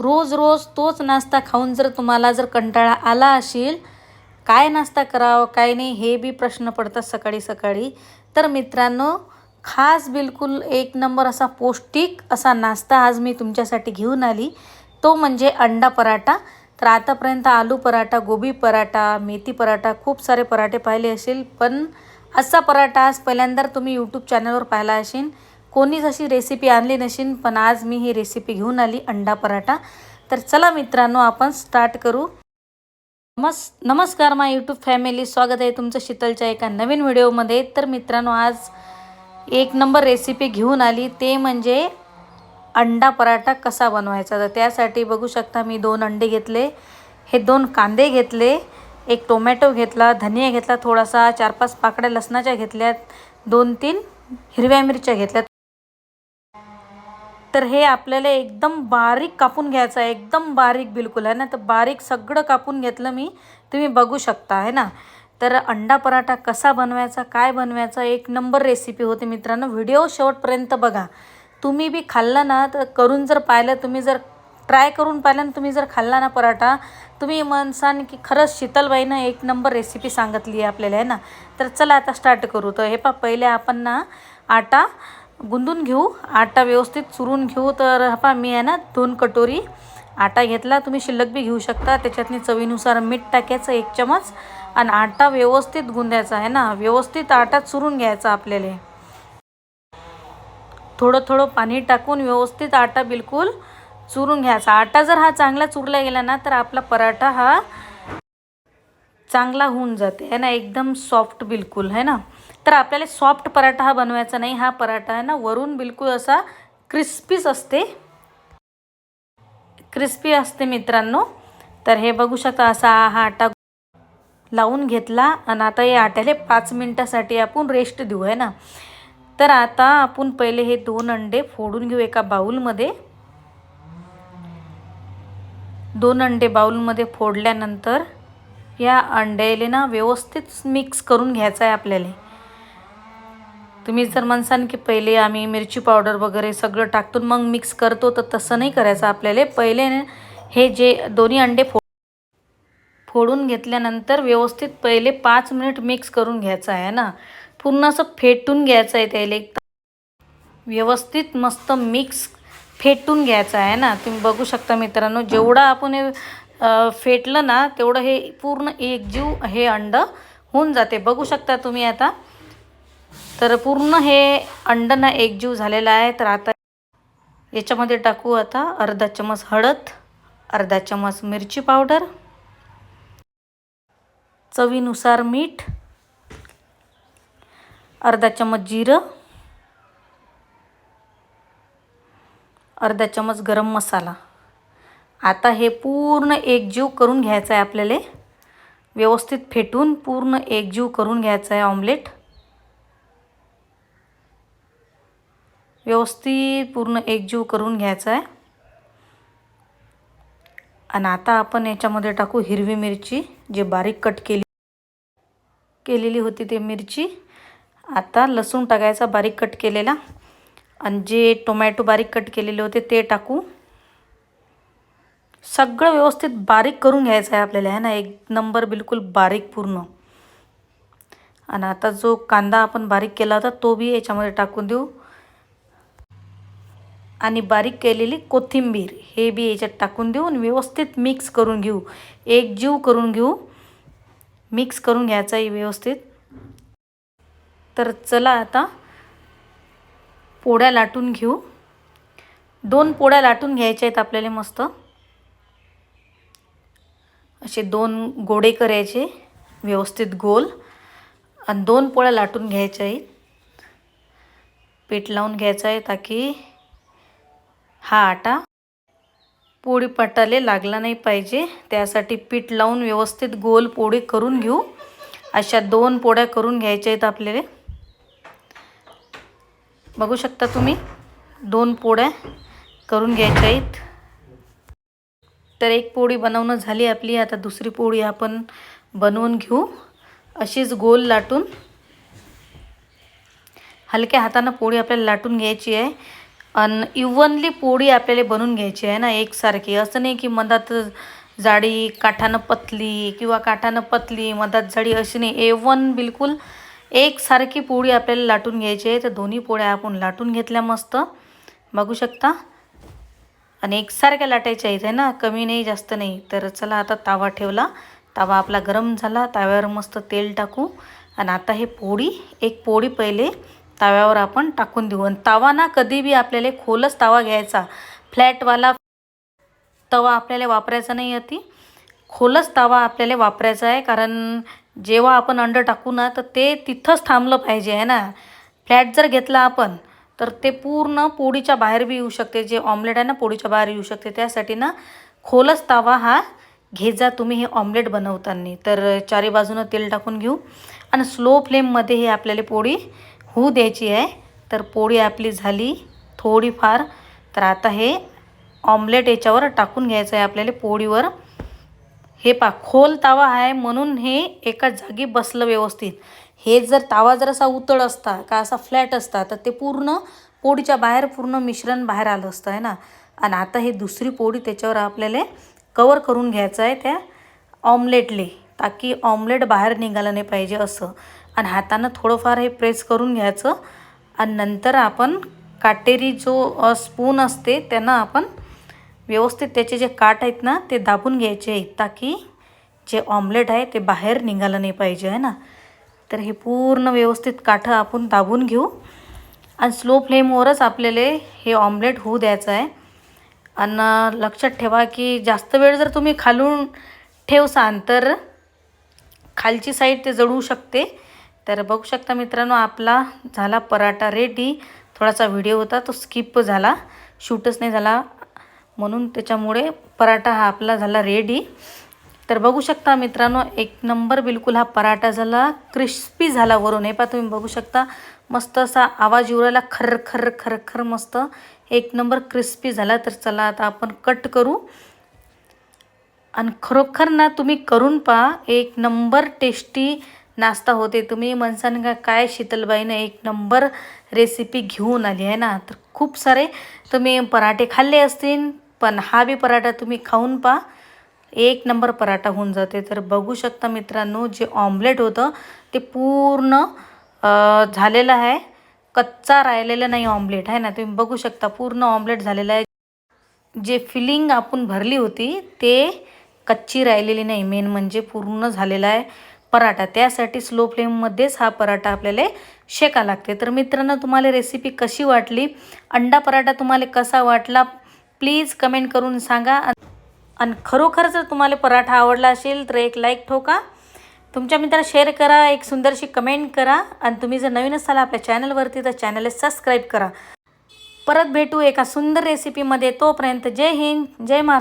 रोज रोज तोच नाश्ता खाऊन जर तुम्हाला जर कंटाळा आला असेल काय नाश्ता करावं काय नाही हे बी प्रश्न पडतात सकाळी सकाळी. तर मित्रांनो खास बिलकुल एक नंबर असा पौष्टिक असा नाश्ता आज मी तुमच्यासाठी घेऊन आली. तो म्हणजे अंडा पराठा. तर आतापर्यंत आलू पराठा गोबी पराठा मेथी पराठा खूप सारे पराठे पाहिले असेल पण असा पराठा आज पहिल्यांदा तुम्ही यूट्यूब चॅनलवर पाहिला असेल. कोणीच अशी रेसिपी आणली नसेल पण आज मी ही रेसिपी घेऊन आली अंडा पराठा. तर चला मित्रांनो आपण स्टार्ट करू. नमस् नमस्कार माय यूट्यूब फॅमिली स्वागत आहे तुमचं शीतलच्या एका नवीन व्हिडिओमध्ये तर मित्रांनो आज एक नंबर रेसिपी घेऊन आली. ते म्हणजे अंडा पराठा कसा बनवायचा? तर त्यासाठी बघू शकता मी दोन अंडे घेतले. हे दोन कांदे घेतले. एक टोमॅटो घेतला धनिया घेतला थोडासा चार पाच पाकड्या लसणाच्या घेतल्यात. दोन तीन हिरव्या मिरच्या घेतल्यात. तर हे आपल्याला एकदम बारीक कापून घ्यायचं आहे. एकदम बारीक बिलकुल आहे ना. तर बारीक सगळं कापून घेतलं मी. तुम्ही बघू शकता आहे ना? तर अंडा पराठा कसा बनवायचा काय बनवायचा एक नंबर रेसिपी होती मित्रांनो. व्हिडिओ शेवटपर्यंत बघा. तुम्ही बी खाल्ला ना तर करून जर पाहिलं तुम्ही जर ट्राय करून पाहिलं ना तुम्ही जर खाल्ला ना पराठा तुम्ही म्हणसान की खरंच शीतलबाईनं एक नंबर रेसिपी सांगितली आहे आपल्याला आहे ना? तर चला आता स्टार्ट करू. तर हे पा पहिले आपण ना आटा गुंदून घेऊ आटा व्यवस्थित चुरून घेऊ तर हा मी आहे ना दोन कटोरी. आटा घेतला तुम्ही शिल्लक बी घेऊ शकता. त्याच्यातनी चवीनुसार मीठ टाकायचं एक चमच. आणि आटा व्यवस्थित गुंद्याचा आहे ना व्यवस्थित आटा चुरून घ्यायचा आपल्याला. थोडं थोडं पाणी टाकून व्यवस्थित आटा बिलकुल चुरून घ्यायचा. आटा जर हा चांगला चुरला गेला ना तर आपला पराठा हा चांगला होऊन जाते. आहे ना एकदम सॉफ्ट बिलकुल आहे ना. तर आपल्याला सॉफ्ट पराठा हा बनवायचा नाही. हा पराठा आहे ना वरून बिलकुल असा क्रिस्पीच असते. क्रिस्पी असते मित्रांनो. तर हे बघू शकता असा हा आटा लावून घेतला आणि आता या आट्याला पाच मिनटासाठी आपण रेस्ट देऊ आहे ना? तर आता आपण पहिले हे दोन अंडे फोडून घेऊ एका बाऊलमध्ये दोन अंडे बाऊलमध्ये फोडल्यानंतर या अंड्याले ना व्यवस्थित मिक्स करून घ्यायचं आहे आपल्याला. तुम्ही जर म्हणसान की पहिले आम्ही मिरची पावडर वगैरे सगळं टाकतून मग मिक्स करतो तर तसं नाही करायचं आपल्याला. पहिले हे जे दोन्ही अंडे फो फोडून घेतल्यानंतर व्यवस्थित पहिले पाच मिनिट मिक्स करून घ्यायचं आहे ना. पूर्ण असं फेटून घ्यायचं आहे त्याला एक व्यवस्थित मस्त मिक्स फेटून घ्यायचं आहे ना. तुम्ही बघू शकता मित्रांनो जेवढं आपण हे फेटलं ना तेवढं हे पूर्ण एकजीव हे अंड होऊन जाते. बघू शकता तुम्ही आता. तर पूर्ण हे अंड ना एकजीव झालेलं आहे. तर आता याच्यामध्ये टाकू आता अर्धा चमच हळद अर्धा चमच मिरची पावडर चवीनुसार मीठ अर्धा चमच जिरं अर्धा चमच गरम मसाला. आता हे पूर्ण एकजीव करून घ्यायचं आहे आपल्याला. व्यवस्थित फेटून पूर्ण एकजीव करून घ्यायचं आहे ऑमलेट. व्यवस्थित पूर्ण एकजीव करून घ्यायचं आहे. आणि आता आपण याच्यामध्ये टाकू हिरवी मिरची जे बारीक कट केली केलेली होती ते मिरची. आता लसूण टाकायचा बारीक कट केलेला. आणि जे टोमॅटो बारीक कट केलेले होते ते टाकू. सगळं व्यवस्थित बारीक करून घ्यायचं आहे आपल्याला आहे ना? एक नंबर बिलकुल बारीक पूर्ण. आणि आता जो कांदा आपण बारीक केला होता तो बी याच्यामध्ये टाकून देऊ. आणि बारीक केलेली कोथिंबीर हे बी याच्यात टाकून देऊन व्यवस्थित मिक्स करून घेऊ. एकजीव करून घेऊ. मिक्स करून घ्यायचा आहे व्यवस्थित. तर चला आता पोळ्या लाटून घेऊ. दोन पोळ्या लाटून घ्यायच्या आहेत आपल्याला मस्त. असे दोन गोडे करायचे व्यवस्थित गोल. आणि दोन पोळ्या लाटून घ्यायच्या आहेत. पीठ लावून घ्यायचं आहे ताकी हा आटा पोळी पटाले लागला नाही पाहिजे. त्यासाठी पीठ लावून व्यवस्थित गोल पोळी करून घेऊ. अशा दोन पोळ्या करून घ्यायच्या आहेत आपल्याला. बघू शकता तुम्ही दोन पोळ्या करून घ्यायच्या आहेत. तर एक पोळी बनवणं झाली आपली. आता दुसरी पोळी आपण बनवून घेऊ. अशीच गोल लाटून हलक्या हातानं पोळी आपल्याला लाटून घ्यायची आहे. आणि इव्हनली पोळी आपल्याला बनवून घ्यायची आहे ना एकसारखी. असं नाही की मधात जाडी काठानं पतली किंवा काठानं पतली मधात जाडी अशी नाही. एवन बिलकुल एकसारखी पोळी आपल्याला लाटून घ्यायची आहे. तर दोन्ही पोळ्या आपण लाटून घेतल्या मस्त. बघू शकता? आणि एकसारख्या लाटायच्या आहेत आहे ना? कमी नाही जास्त नाही. तर चला आता तावा ठेवला. तावा आपला गरम झाला. ताव्यावर मस्त तेल टाकू. आणि आता हे पोळी एक पोळी पहिले ताव्यावर आपण टाकून देऊ. आणि तवा ना कधी बी आपल्याला खोलच तवा घ्यायचा. फ्लॅटवाला तवा आपल्याला वापरायचा नाही अति. खोलच तवा आपल्याला वापरायचा आहे. कारण जेव्हा आपण अंड टाकू ना तर ते तिथंच थांबलं पाहिजे आहे ना? फ्लॅट जर घेतला आपण तर ते पूर्ण पोळीच्या बाहेर बी येऊ शकते. जे ऑमलेट आहे ना पोळीच्या बाहेर येऊ शकते. त्यासाठी ना खोलच तवा हा घेजा तुम्ही हे ऑमलेट बनवताना. तर चारी बाजूनं तेल टाकून घेऊ. आणि स्लो फ्लेममध्ये हे आपल्याला पोळी होऊ द्यायची आहे. तर पोळी आपली झाली थोडीफार. तर आता हे ऑमलेट याच्यावर टाकून घ्यायचं आहे आपल्याला पोळीवर. हे पा खोल तावा आहे म्हणून हे एका जागी बसलं व्यवस्थित. हे जर तावा जर असा उतळ असता का असा फ्लॅट असता तर ते पूर्ण पोळीच्या बाहेर पूर्ण मिश्रण बाहेर आलं असतं आहे ना? आणि आता हे दुसरी पोळी त्याच्यावर आपल्याला कवर करून घ्यायचं आहे त्या ऑमलेटले ताकी ऑमलेट बाहेर निघालं नाही पाहिजे असं. आणि हातानं थोडंफार हे प्रेस करून घ्यायचं. आणि नंतर आपण काटेरी जो स्पून असते त्यानं आपण व्यवस्थित त्याचे जे काट आहेत ना ते दाबून घ्यायचे आहेत ताकी जे ऑमलेट आहे ते बाहेर निघालं नाही पाहिजे आहे ना? तर हे पूर्ण व्यवस्थित काठं आपण दाबून घेऊ. आणि स्लो फ्लेमवरच आपल्याला हे ऑमलेट होऊ द्यायचं आहे. आणि लक्षात ठेवा की जास्त वेळ जर तुम्ही खालून ठेवसान तर खालची साईड ते जळू शकते. तर बघू शकता मित्रांनो आपला झाला पराठा रेडी थोडासा व्हिडिओ होता तो स्किप झाला. शूटच नाही झाला म्हणून त्याच्यामुळे पराठा हा आपला झाला रेडी तर बघू शकता मित्रांनो एक नंबर बिलकुल हा पराठा झाला क्रिस्पी झाला वरून. हे पहा तुम्ही बघू शकता मस्त असा आवाज उरायला खर खर खर खर मस्त. एक नंबर क्रिस्पी झाला तर चला आता आपण कट करू. आणि खरोखर ना तुम्ही करून पहा एक नंबर टेस्टी नाश्ता होते तुम्ही म्हणसान का काय शीतलबाईनं एक नंबर रेसिपी घेऊन आली आहे ना? तर खूप सारे तुम्ही पराठे खाल्ले असतील पण हा बी पराठा तुम्ही खाऊन पहा. एक नंबर पराठा होऊन जाते. तर बघू शकता मित्रांनो जे ऑमलेट होतं ते पूर्ण झालेलं आहे. कच्चा राहिलेलं नाही ऑमलेट आहे ना? तुम्ही बघू शकता पूर्ण ऑमलेट झालेलं आहे. जे फिलिंग आपण भरली होती ते कच्ची राहिलेली नाही. मेन म्हणजे पूर्ण झालेला आहे. पराठा. त्यासाठी स्लो फ्लेममध्येच हा पराठा आपल्याला शेका लागते तर मित्रांनो तुम्हाला रेसिपी कशी वाटली? अंडा पराठा तुम्हाला कसा वाटला? प्लीज कमेंट करून सांगा. आणि खरोखर जर तुम्हाला पराठा आवडला असेल तर एक लाईक ठोका. तुमच्या मित्राला शेअर करा. एक सुंदरशी कमेंट करा. आणि तुम्ही जर नवीन असाल आपल्या चॅनलवरती तर चॅनलला सबस्क्राईब करा. परत भेटू एका सुंदर रेसिपीमध्ये तोपर्यंत जय हिंद जय मा